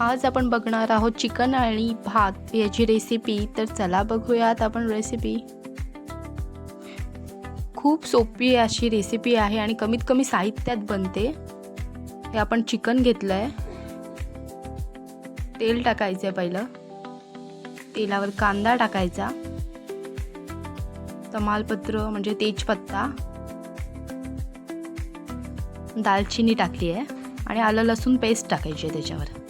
आज आपण बघणार आहोत चिकन आणि भात. याची रेसिपी तर चला बघूयात आपण रेसिपी खूप सोपी अशी रेसिपी आहे आणि कमीत कमी साहित्यात बनते. हे आपण चिकन घेतलं आहे तेल टाकायचं आहे पहिलं. तेलावर कांदा टाकायचा. तमालपत्र म्हणजे तेजपत्ता. दालचिनी टाकली आहे आणि आलं लसूण पेस्ट टाकायची आहे त्याच्यावर.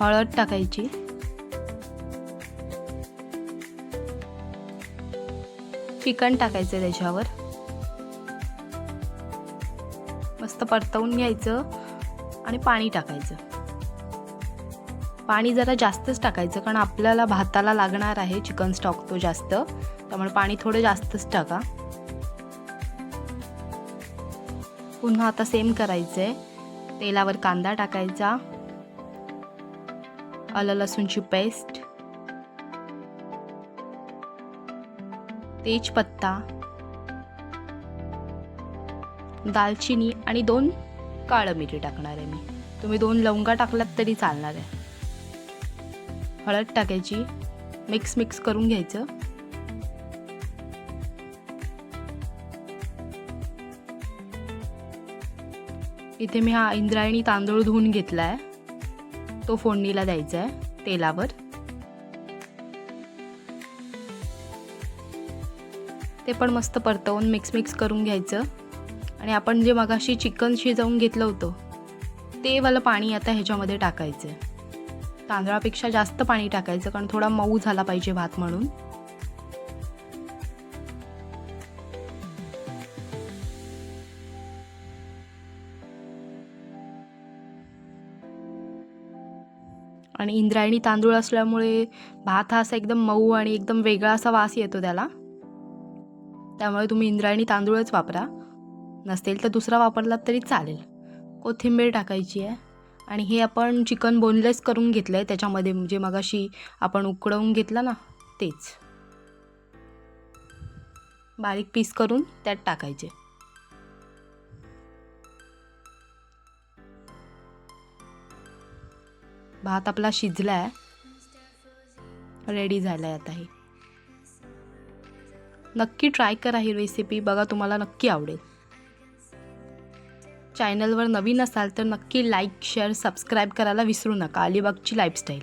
हळद टाकायची. चिकन टाकायचं त्याच्यावर. मस्त परतवून घ्यायचं आणि पाणी टाकायचं. पाणी जरा जास्तच टाकायचं कारण आपल्याला भाताला लागणार आहे चिकन स्टॉक तो जास्त. त्यामुळे पाणी थोडं जास्तच टाका. पुन्हा आता सेम करायचं आहे तेलावर कांदा टाकायचा. आलं लसूणची पेस्ट तेजपत्ता दालचिनी आणि दोन काळं मिरी टाकणार आहे मी. तुम्ही दोन लवंगा टाकलात तरी चालणार आहे. हळद टाकायची मिक्स मिक्स करून घ्यायचं. इथे मी हा इंद्रायणी तांदूळ धुवून घेतला आहे तो फोडणीला द्यायचा आहे तेलावर. ते पण मस्त परतवून मिक्स मिक्स करून घ्यायचं. आणि आपण जे मगाशी चिकन शिजवून घेतलं होतं ते वालं पाणी आता ह्याच्यामध्ये टाकायचं आहे तांदळापेक्षा जास्त पाणी टाकायचं कारण थोडा मऊ झाला पाहिजे भात म्हणून. आणि इंद्रायणी तांदूळ असल्यामुळे भात हा असा एकदम मऊ आणि एकदम वेगळा असा वास येतो त्याला. त्यामुळे तुम्ही इंद्रायणी तांदूळच वापरा. नसेल तर दुसरा वापरलात तरी चालेल. कोथिंबीर टाकायची आहे. आणि हे आपण चिकन बोनलेस करून घेतलं आहे त्याच्यामध्ये म्हणजे मगाशी आपण उकडवून घेतलं ना तेच. बारीक पीस करून त्यात टाकायचे. भात आपला शिजला आहे रेडी झाला आहे आता हे. नक्की ट्राय करा ही रेसिपी बघा तुम्हाला नक्की आवडेल. चॅनलवर नवीन असाल तर नक्की लाईक शेअर सबस्क्राईब करायला विसरू नका. अलिबागची लाईफस्टाईल